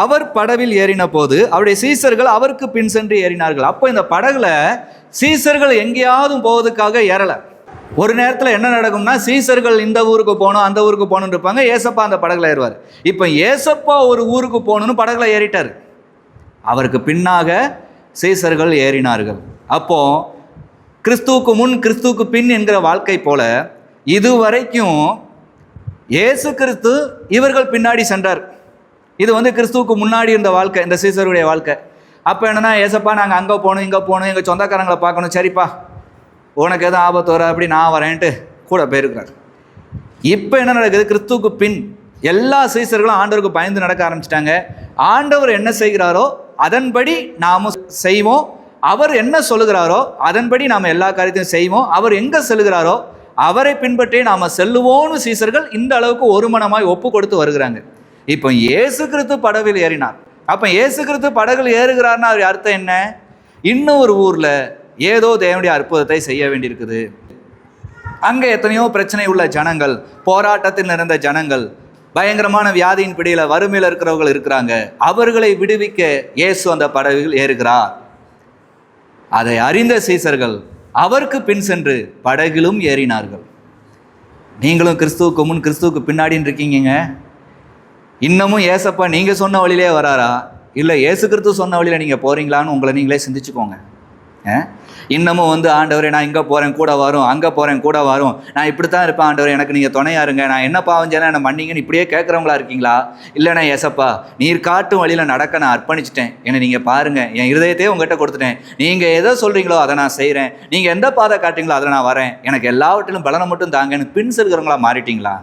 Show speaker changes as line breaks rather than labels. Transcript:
அவர் படவில் ஏறின போது அவருடைய சீசர்கள் அவருக்கு பின் சென்று ஏறினார்கள். அப்போ இந்த படகுல சீசர்கள் எங்கேயாவது போவதுக்காக ஏறலை. ஒரு நேரத்தில் என்ன நடக்கும்னா சீசர்கள் இந்த ஊருக்கு போகணும் அந்த ஊருக்கு போகணும்னு இருப்பாங்க. ஏசப்பா அந்த படகுல ஏறுவார். இப்போ ஏசப்பா ஒரு ஊருக்கு போகணும்னு படகுல ஏறிட்டார். அவருக்கு பின்னாக சீசர்கள் ஏறினார்கள். அப்போ கிறிஸ்துவுக்கு முன் கிறிஸ்துவுக்கு பின் என்கிற வாழ்க்கை போல இதுவரைக்கும் இயேசு கிறிஸ்து இவர்கள் பின்னாடி சென்றார். இது வந்து கிறிஸ்துவுக்கு முன்னாடி இருந்த வாழ்க்கை இந்த சீசருடைய வாழ்க்கை. அப்போ என்னன்னா ஏசப்பா நாங்கள் அங்கே போகணும் இங்கே போகணும் எங்கள் சொந்தக்காரங்களை பார்க்கணும். சரிப்பா உனக்கு எதுவும் ஆபத்து வர அப்படி நான் வரேன்ட்டு கூட போயிருக்கிறார். இப்போ என்ன நடக்குது? கிறிஸ்துவுக்கு பின் எல்லா சீசர்களும் ஆண்டவருக்கு பயந்து நடக்க ஆரம்பிச்சிட்டாங்க. ஆண்டவர் என்ன செய்கிறாரோ அதன்படி நாமும் செய்வோம். அவர் என்ன சொல்லுகிறாரோ அதன்படி நாம் எல்லா காரியத்தையும் செய்வோம். அவர் எங்கே செல்கிறாரோ அவரை பின்பற்றி நாம் செல்லுவோம்னு சீசர்கள் இந்த அளவுக்கு ஒரு மனமாய் ஒப்பு கொடுத்து வருகிறாங்க. இப்போ இயேசு கிறிஸ்து படவில் ஏறினார். அப்போ இயேசு கிறிஸ்து படகுல ஏறுகிறார்னா அவர் அர்த்தம் என்ன? இன்னும் ஒரு ஊரில் ஏதோ தேவனுடைய அற்புதத்தை செய்ய வேண்டியிருக்குது. அங்கே எத்தனையோ பிரச்சனை உள்ள ஜனங்கள் போராட்டத்தில் நிறைந்த ஜனங்கள் பயங்கரமான வியாதியின் பிடியில் வறுமையில் இருக்கிறவர்கள் இருக்கிறாங்க. அவர்களை விடுவிக்க இயேசு அந்த படகுகள் ஏறுகிறார். அதை அறிந்த சீசர்கள் அவருக்கு பின் சென்று படகிலும் ஏறினார்கள். நீங்களும் கிறிஸ்துவுக்கு முன் கிறிஸ்துவுக்கு பின்னாடின்னு இருக்கீங்க இன்னமும் ஏசப்பா நீங்கள் சொன்ன வழியிலே வராரா? இல்லை ஏசு கிறிஸ்து சொன்ன வழியில் நீங்கள் போகிறீங்களான்னு உங்களை நீங்களே சிந்திச்சுக்கோங்க. ஆ? இன்னமும் வந்து ஆண்டவரே நான் இங்கே போகிறேன் கூட வரும் அங்கே போகிறேன் கூட வரும். நான் இப்படி தான் இருப்பேன் ஆண்டவரே எனக்கு நீங்கள் துணையாக இருங்க. நான் என்ன பாவம் செய்யலாம் என்ன மன்னிங்கன்னு இப்படியே கேட்குறவங்களா இருக்கீங்களா? இல்லைண்ணா ஏசப்பா நீர் காட்டும் வழியில் நடக்க நான் அர்ப்பணிச்சிட்டேன். என்னை நீங்கள் பாருங்கள் என் இருதயத்தையே உங்ககிட்ட கொடுத்துட்டேன். நீங்கள் எதை சொல்கிறீங்களோ அதை நான் செய்கிறேன் நீங்கள் எந்த பாதை காட்டுறீங்களோ அதில் நான் வரேன். எனக்கு எல்லாவற்றிலும் பலனை மட்டும் தாங்கன்னு பின் செல்கிறவங்களா மாறிட்டீங்களா?